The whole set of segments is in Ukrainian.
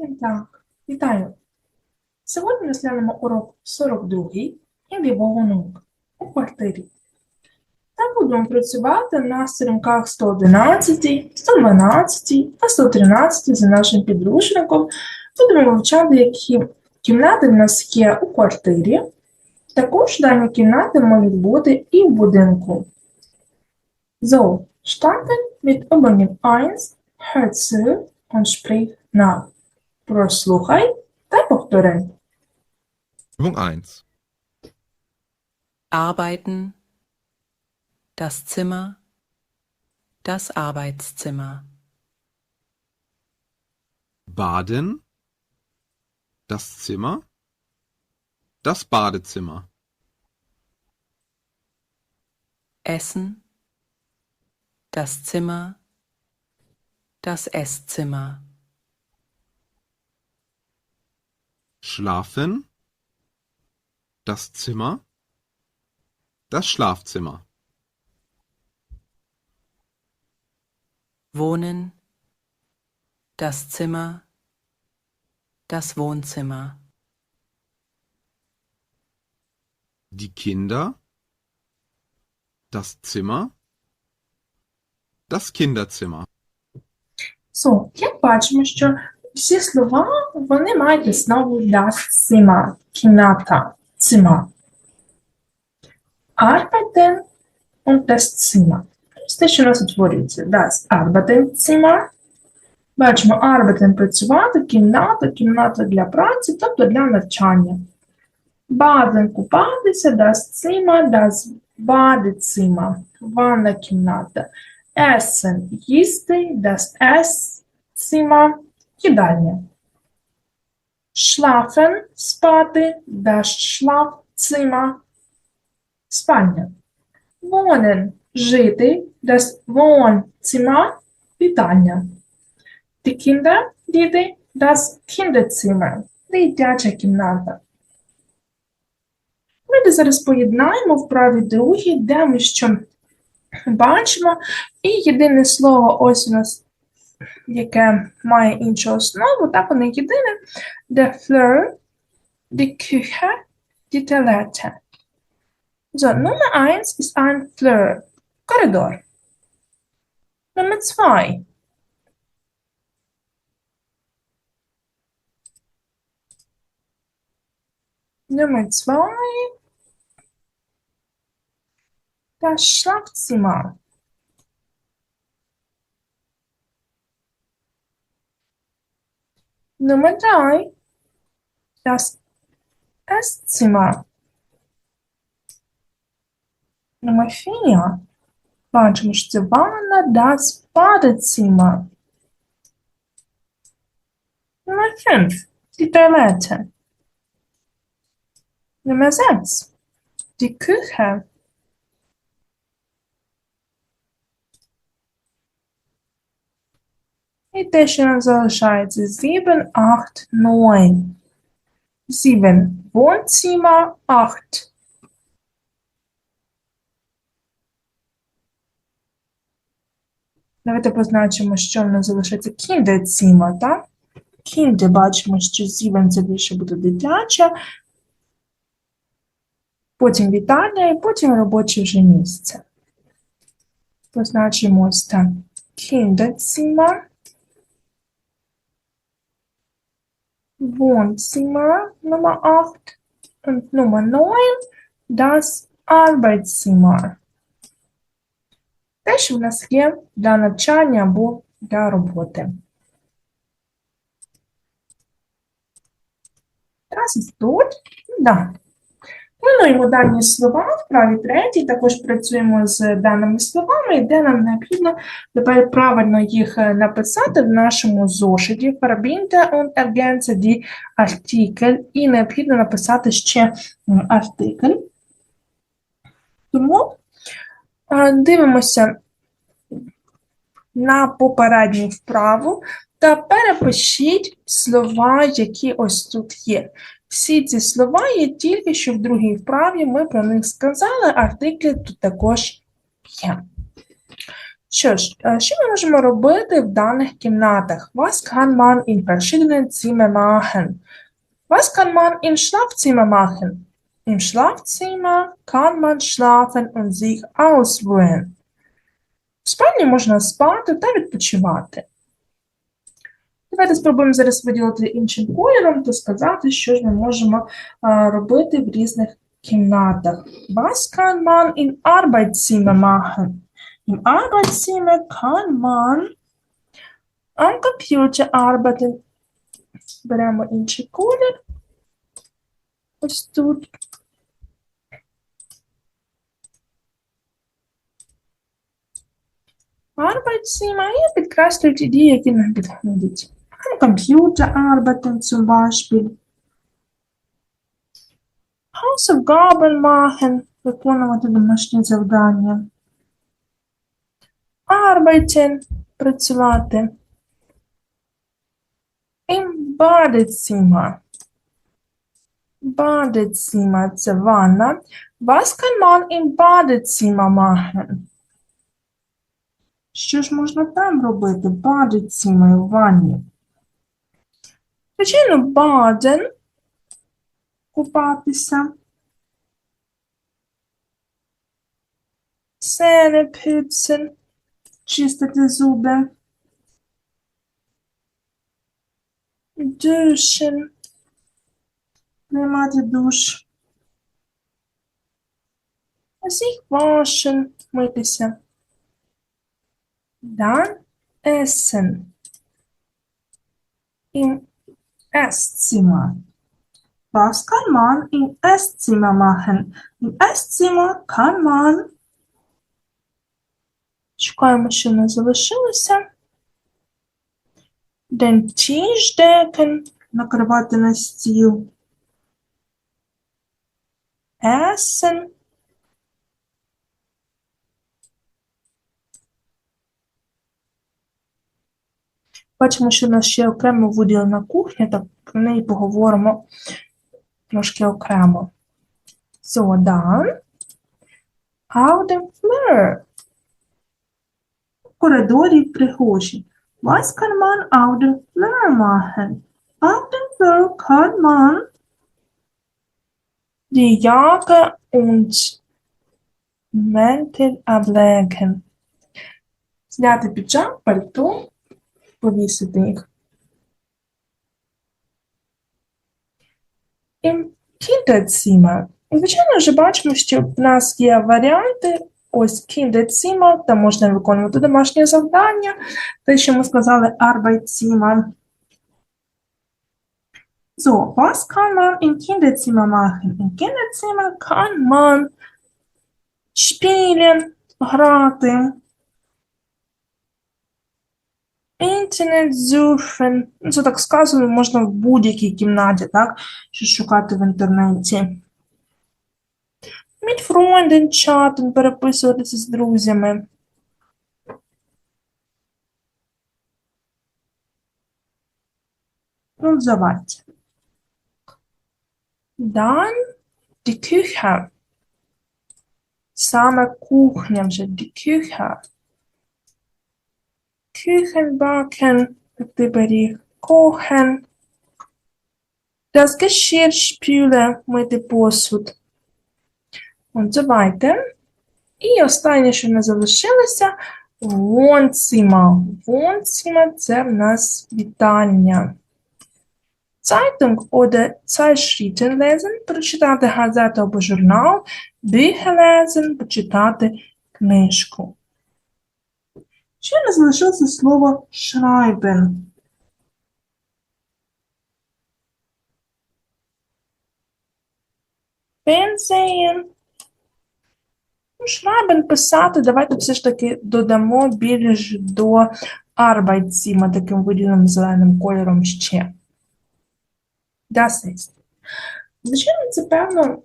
Tag. Вітаю. Сьогодні розглянемо урок 42 «In Wohnung» у квартирі. Та будемо працювати на сторінках 111, 112 та 113 за нашим підручником. Будемо вивчати, які кімнати в нас є у квартирі. Також дані кімнати можуть бути і в будинку. So, starten mit Übungen 1, hör zu und sprich nach. Прослухай та повтори. Übung 1. Arbeiten, das Zimmer, das Arbeitszimmer. Baden, das Zimmer, das Badezimmer. Essen, das Zimmer, das Esszimmer. Schlafen, das Zimmer, das Schlafzimmer. Wohnen, das Zimmer, das Wohnzimmer. Die Kinder, das Zimmer, das Kinderzimmer. So, que ótimo, Sr. всі слова вони мають основу das Zimmer, кімната, Zimmer. Arbeiten und das Zimmer. Те, що у нас утворюється. Das Arbeitenzimmer. Бачимо, arbeiten – працювати, кімната, кімната для праці, тобто для навчання. Baden – купатися, das Zimmer, das Badezimmer, ванна кімната. Essen – їсти, das Esszimmer, їдальня. Schlafen – спати, das Schlafzimmer, спальня. Wohnen – жити, das Wohnzimmer, вітальня. Die Kinder – діти, das Kinderzimmer, дитяча кімната. Давайте зараз поєднаємо вправі другі, де ми що бачимо. І єдине слово ось у нас, яке має іншу основу, так воно єдине. Der Flur, die Küche, die Toilette. So, Nummer 1 ist ein Flur, Korridor. Nummer 2. Nummer 2. Das Schlafzimmer. Nummer drei, das Esszimmer. Nummer vier, Bądźmy das Badezimmer. Nummer fünf, die Toilette. Nummer sechs, die Küche. І те, що нам залишається 7, 8, 9. 7. Wohnzimmer, 8. Давайте позначимо, що в нас залишається Kinderzimmer, так? Kinder бачимо, що 7 це більше буде дитяча, потім вітальня і потім робоче вже місце. Позначимо ось так. Kinderzimmer. Wohnzimmer Nummer 8 und Nummer 9 das Arbeitszimmer. Те, що в нас є для навчання або для роботи. Ist gut. Да. Плануємо дані слова в праві третій, також працюємо з даними словами, де нам необхідно тепер правильно їх е, написати в нашому зошиті. Verbinde und ergänze die Artikel. І необхідно написати ще артикль. Тому дивимося на попередню вправу та перепишіть слова, які ось тут є. Всі ці слова є тільки що в другій вправі, ми про них сказали, артиклі тут також є. Що ж, е, що ми можемо робити в даних кімнатах? Was kann man in verschiedenen Zimmern machen? Was kann man im Schlafzimmer machen? Im Schlafzimmer kann man schlafen und sich ausruhen. В спальні можна спати та відпочивати. Давайте спробуємо зараз виділити іншим кольором та сказати, що ж ми можемо робити в різних кімнатах. Was kann man im Arbeitszimmer machen? Im Arbeitszimmer kann man am Computer arbeiten. Беремо інший колір. Ось тут. Arbeitszimmer і підкреслюють ті дії, які нам підходять. Am Computer arbeiten zum Beispiel. Hausaufgaben machen, виконувати домашні завдання. Arbeiten, працювати. Im Badezimmer. Badezimmer – це ванна. Was kann man im Badezimmer machen? Що ж можна там робити? Badezimmer ванні. Звичайно, baden – купатися. Putzen – чистити зуби. Duschen – приймати душ. Sich waschen – митися. Dann essen. Esszimmer. Was kann man im Esszimmer machen? Im Esszimmer kann man. Шукаємо, що нас залишилося. Den Tisch decken. Накривати на стіл. Essen. Бачимо, що в нас ще окремо виділена кухня, так про неї поговоримо трошки окремо. So, dann auf dem Flur. В коридорі в прихожій. Was kann man auf dem Flur machen? Auf dem Flur kann man die Jacke und Mäntel ablegen. Зняти піджак, пальто, повісити їх. Im І, Звичайно, вже бачимо, що в нас є варіанти. Ось Kinderzimmer, там можна виконувати домашнє завдання. Те, що ми сказали, Arbeitszimmer. So, was kann man im Kinderzimmer machen? Im Kinderzimmer kann man spielen, грати. Інтернет surfen. Ну, Це так сказано, можна в будь-якій кімнаті, так? Що шукати в інтернеті. Mit Freunden chatten, переписуватися з друзями. So weiter. Dann die Küche. Саме кухня вже, die Küche. Küchenbacken, пиріг, kochen. Das Geschirrspüler, мити посуд. Und so weiter. І останнє, що не залишилося, Wohnzimmer. Wohnzimmer – це в нас вітальня. Zeitung oder Zeitschriften lesen, прочитати газету або журнал, Bücher lesen, почитати книжку. Ще не залишилося слово schreiben. Fernsehen. Ну, Schreiben писати, давайте все ж таки додамо більш до Arbeitszimmer, таким виділеним зеленим кольором ще. Das. Звичайно, це певно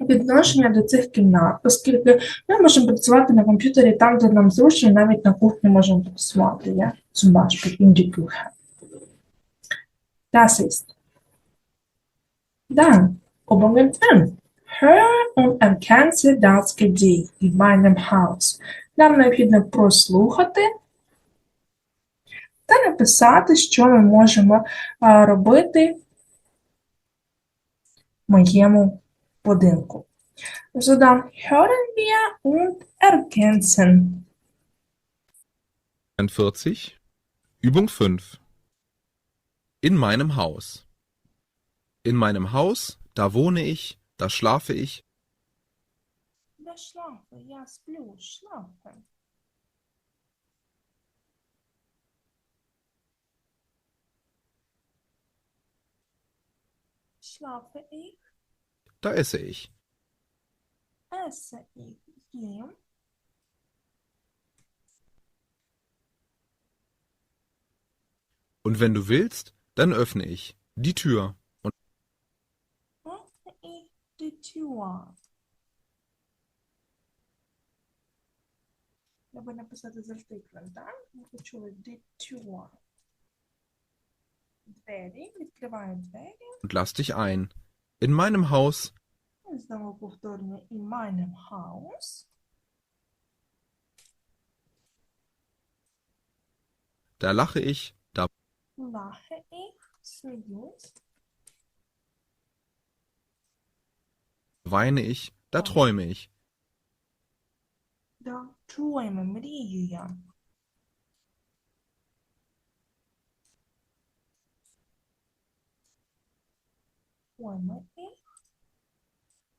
відношення до цих кімнат, оскільки ми можемо працювати на комп'ютері там, де нам зручно, навіть на кухні можемо працювати. Я Beispiel in die Küche. Das ist. Dann, Übungen 5. Hör und erkenne das Gedicht in meinem Haus. Нам необхідно прослухати та написати, що ми можемо робити в моєму budynku. Sodann hören wir und ergänzen. 40 Übung 5 In meinem Haus. In meinem Haus, da wohne ich, da schlafe ich. Da schlafe, ja, splю, schlafe. Schlafe ich. da esse ich. esse ich, jem, Und wenn du willst, dann öffne ich die Tür und öffne ich die Tür. Я би написати з артиклем, так? Ми почули die Tür. Двері, відкриваю двері. lass dich ein. In meinem Haus. In meinem Haus. Da lache ich, da lache ich, seriös. Weine ich, da träume ich. Da träume, mrije ja.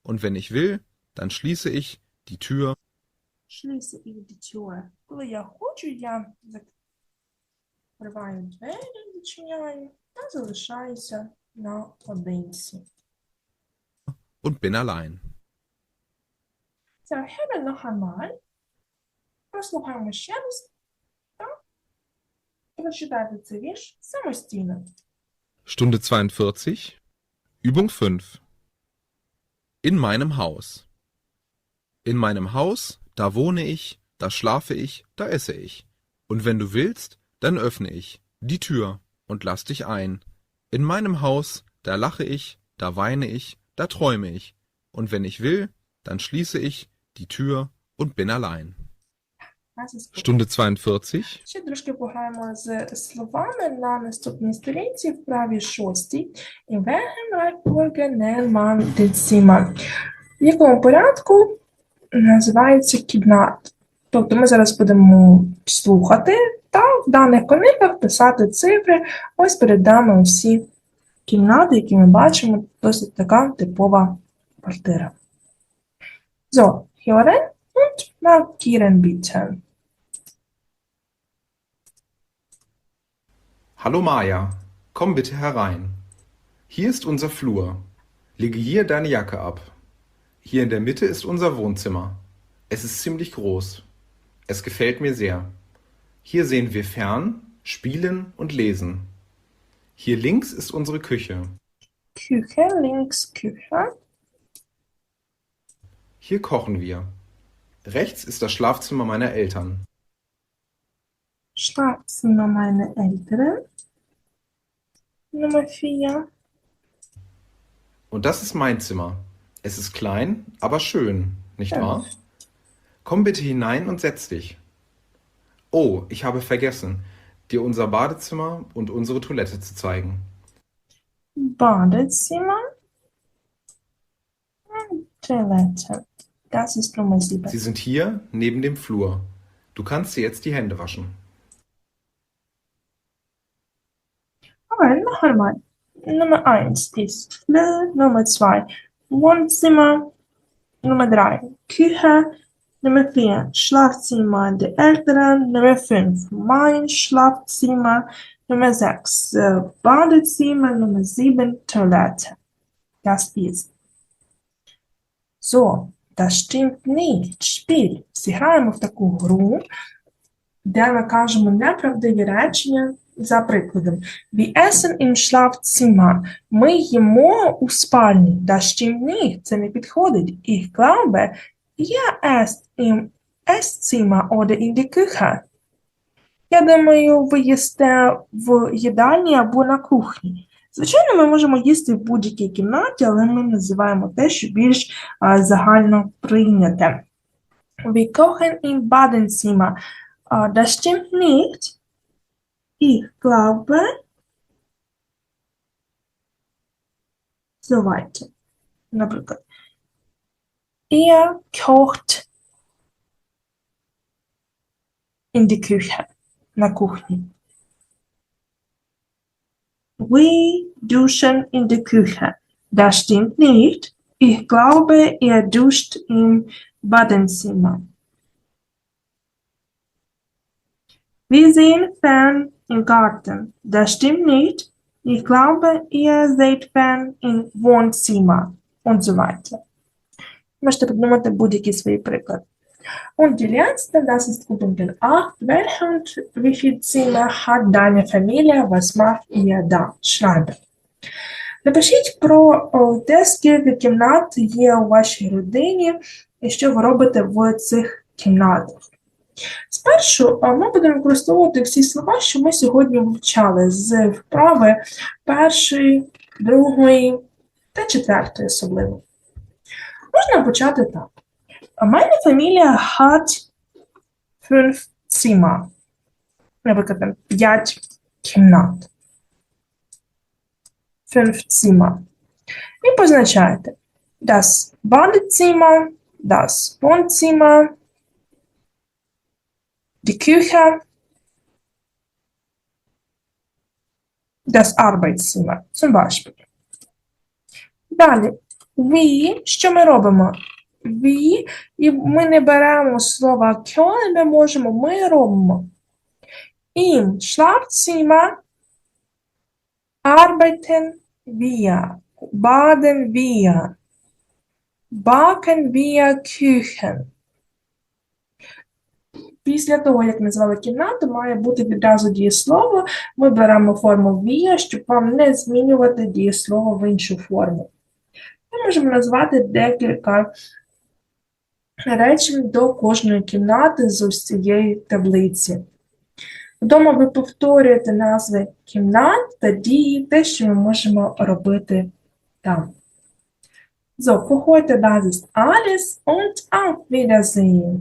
Und wenn ich will, dann schließe ich die Tür schließe ich die Tür. Коли я хочу, я закриваю двері, відчиняю та залишаюся наодинці. und bin allein. Це Хебе noch einmal. Прослухаємо ще раз та прочитайте цей вірш самостійно. Stunde 42. Übung 5. In meinem Haus. In meinem Haus, da wohne ich, da schlafe ich, da esse ich. Und wenn du willst, dann öffne ich die Tür und lass dich ein. In meinem Haus, da lache ich, da weine ich, da träume ich. Und wenn ich will, dann schließe ich die Tür und bin allein. Stunde 42. Ще трошки пограємо з словами на наступній сторінці в правій шостій. І. В якому порядку називається кімнат. Тобто ми зараз будемо слухати та в даних комірках писати цифри. Ось перед нами усі кімнати, які ми бачимо. Досить така типова квартира. So, und markieren bitte. Hallo Maja, komm bitte herein. Hier ist unser Flur. Lege hier deine Jacke ab. Hier in der Mitte ist unser Wohnzimmer. Es ist ziemlich groß. Es gefällt mir sehr. Hier sehen wir fern, spielen und lesen. Hier links ist unsere Küche. Küche, links Küche. Hier kochen wir. Rechts ist das Schlafzimmer meiner Eltern. Schlafzimmer meine Eltern. Nummer 4. Und das ist mein Zimmer. Es ist klein, aber schön, nicht Ja. wahr? Komm bitte hinein und setz dich. Oh, ich habe vergessen, dir unser Badezimmer und unsere Toilette zu zeigen. Badezimmer. Und Toilette. Das ist Nummer 7. Sie sind hier neben dem Flur. Du kannst dir jetzt die Hände waschen. Aber noch einmal. Nummer 1 ist Flur. Nummer 2 Wohnzimmer. Nummer 3 Küche. Nummer 4 Schlafzimmer der Eltern. Nummer 5 mein Schlafzimmer. Nummer 6 äh, Badezimmer. Nummer 7 Toilette. Das ist. So, stimmt nicht. Spiel. Зіграємо в таку гру, де ми кажемо неправдиві речення за прикладом. Wir im Schlafzimmer. Ми їмо у спальні. Stimmt nicht. Це не підходить. Ich glaube, ihr esst im Esszimmer oder in der Küche. Я думаю, ви їсте в їдальні або на кухні. Звичайно, ми можемо їсти в будь-якій кімнаті, але ми називаємо те, що більш загально прийняте. Wir kochen im Badezimmer. Äh, Das stimmt nicht. Ich glaube, so weiter. Наприклад, er kocht in die Küche, на кухні. Wir duschen in der Küche. Das stimmt nicht. Ich glaube, er duscht im Badezimmer. Wir sehen fern im Garten. Das stimmt nicht. Ich glaube, ihr seht fern im Wohnzimmer. Und so weiter. Можете придумати будь-який свій приклад. Und die letzte, das ist Übung 8. Welche wie viel Zimmer hat deine Familie? Was macht ihr da? Schreibe. Напишіть про те, скільки кімнат є у вашій родині і що ви робите в цих кімнатах. Спершу ми будемо використовувати всі слова, що ми сьогодні вивчали з вправи першої, другої та четвертої особливо. Можна почати так. Meine Familie hat fünf Zimmer. Наприклад, п'ять кімнат. Fünf Zimmer. І позначаєте das Badezimmer, das Wohnzimmer, die Küche, das Arbeitszimmer. Zum Beispiel. Далі. Ви, що ми робимо? Ви, і ми не беремо слово können, ми можемо, ми робимо. Im Schlafzimmer arbeiten wir, baden wir, backen wir Küchen. Після того, як назвали кімнату, має бути відразу дієслово. Ми беремо форму wir, щоб вам не змінювати дієслово в іншу форму. Ми можемо назвати декілька речень до кожної кімнати з ось цієї таблиці. Вдома ви повторюєте назви кімнат та дії, те, що ми можемо робити там. So, für heute alles und auf Wiedersehen.